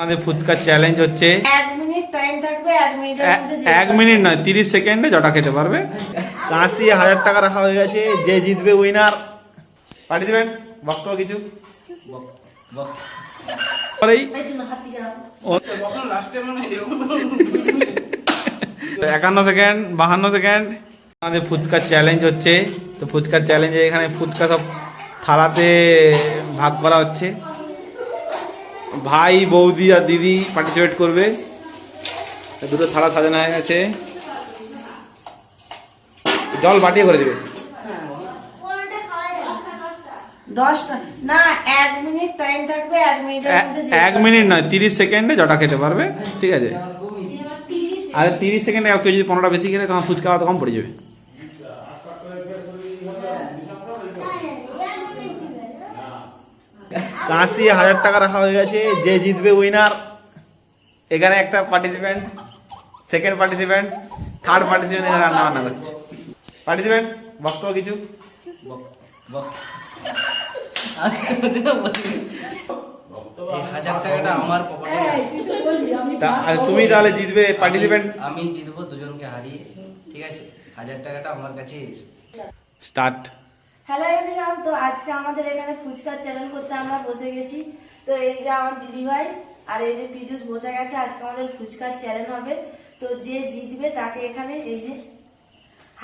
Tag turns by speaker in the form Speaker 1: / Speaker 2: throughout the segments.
Speaker 1: আমাদের ফুচকার চ্যালেঞ্জ হচ্ছে
Speaker 2: এক মিনিট
Speaker 1: নয় তিরিশ সেকেন্ডে জটা খেতে পারবে। কাশি হাজার টাকা রাখা হয়ে গেছে যে জিতবে উইনার পার্টিসিপেন্ট বক্তব্য কিছু। একান্ন সেকেন্ড বাহান্ন সেকেন্ড। আমাদের ফুচকার চ্যালেঞ্জ হচ্ছে। তো ফুচকার চ্যালেঞ্জে এখানে ফুচকা সব থালাতে ভাগ করা হচ্ছে। ভাই বৌদি আর দিদি পার্টিসিপেট করবে দুটো থালা সাজানো হয়ে গেছে জল বাটিয়ে করে দেবে
Speaker 2: দশটা না এক মিনিট টাইম থাকবে এক মিনিটের
Speaker 1: এ-
Speaker 2: মধ্যে যে
Speaker 1: এক মিনিট নয় তিরিশ সেকেন্ডে জটা খেতে পারবে ঠিক আছে আর তিরিশ সেকেন্ডে কেউ যদি পনেরোটা বেশি খেলে তখন ফুচকা অত কম পড়ে যাবে কাশি হাজার টাকা রাখা হয়ে গেছে যে জিতবে উইনার এখানে একটা participant second participant third participant এখানে রান্না বান্না করছে। পার্টিসিপেন্ট বক্তব্য কিছু?
Speaker 3: হাজার টাকাটা আমার
Speaker 1: আর তুমি তাহলে জিতবে পার্টিসিপেন্ট
Speaker 3: আমি জিতবো দুজনকে হারিয়ে ঠিক আছে? হাজার টাকাটা আমার কাছে
Speaker 1: স্টার্ট
Speaker 2: হ্যালো এভরিওয়ান তো আজকে আমাদের এখানে ফুচকার চ্যানেল করতে আমরা বসে গেছি। তো এই যে আমার দিদি ভাই আর এই যে পিজুস বসে গেছে, আজকে আমাদের ফুচকার চ্যানেল হবে। তো যে জিতবে তাকে এখানে এই যে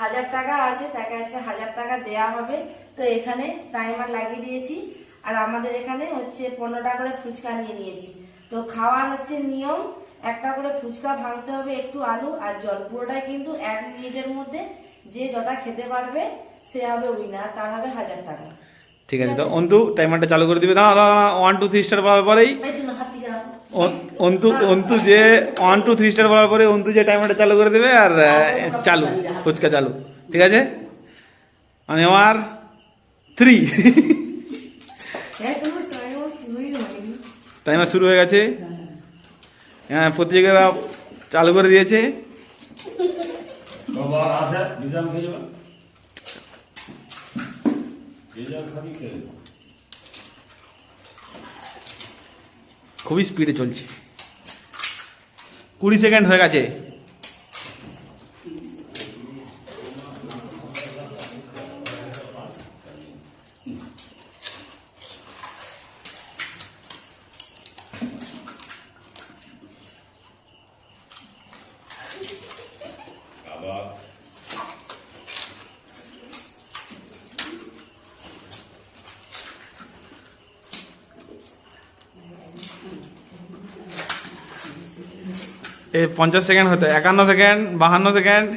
Speaker 2: হাজার টাকা আছে, তাকে আজকে হাজার টাকা দেয়া হবে। তো এখানে টাইমার লাগিয়ে দিয়েছি। আর আমাদের এখানে হচ্ছে পনেরোটা করে ফুচকা নিয়ে নিয়েছি। তো খাওয়ার হচ্ছে নিয়ম, একটা করে ফুচকা ভাঙতে হবে একটু আলু আর জল। পুরোটাই কিন্তু এক মিনিটের মধ্যে যে যটা খেতে পারবে সে হবে উইনার তার হবে হাজার টাকা।
Speaker 1: ঠিক আছে তো অন্তু টাইমারটা চালু করে দিবে। দাঁড়া দাঁড়া ওয়ান টু থ্রি স্টার বলার পরেই অন্তু অন্তু যে ওয়ান টু থ্রি স্টার বলার পরে অন্তু যে টাইমারটা চালু করে দেবে আর চালু ফুচকা চালু। ঠিক আছে? মানে আমার থ্রি
Speaker 2: হয়নি।
Speaker 1: টাইমার শুরু হয়ে গেছে। হ্যাঁ প্রতিযোগিতা চালু করে দিয়েছে। খুবই স্পিডে চলছে। কুড়ি সেকেন্ড হয়ে গেছে।
Speaker 4: আবার
Speaker 1: এই পঞ্চাশ সেকেন্ড হতে একান্ন সেকেন্ড বাহান্ন সেকেন্ড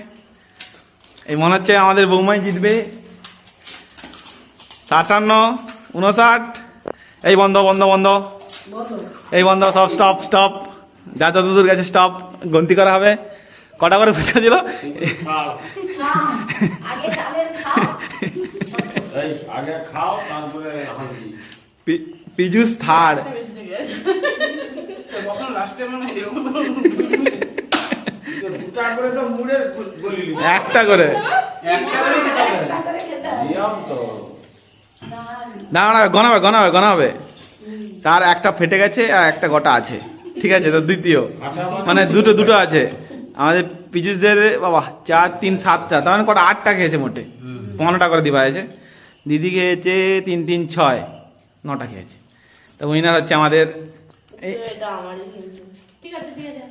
Speaker 1: এই মনে হচ্ছে আমাদের বৌমাই জিতবে সাতান্ন উনষাট এই বন্ধ বন্ধ বন্ধ এই বন্ধ সব স্টপ স্টপ যা যত দূর গেছে স্টপ গন্তি করা হবে কটা করে ফুচকা ছিল পিজুস থার্ড
Speaker 3: লাস্টে মানে
Speaker 4: দুটা করে তো মুড়ে গলিলি
Speaker 1: একটা করে।
Speaker 4: নিয়ম তো।
Speaker 1: না না গনাবে গনাবে গনাবে তার একটা ফেটে গেছে আর একটা গোটা আছে। ঠিক আছে তো দ্বিতীয়। মানে দুটো দুটো আছে। আমাদের পিজুসদের বাবা চার তিন সাত চার তার মানে কটা আটটা খেয়েছে মোটে। পনেরোটা করে দিবা আছে দিদি খেয়েছে তিন তিন ছয়। নটা খেয়েছে। তো উইনার হচ্ছে আমাদের এই
Speaker 2: এটা আমারই কিন্তু
Speaker 5: ঠিক আছে ঠিক আছে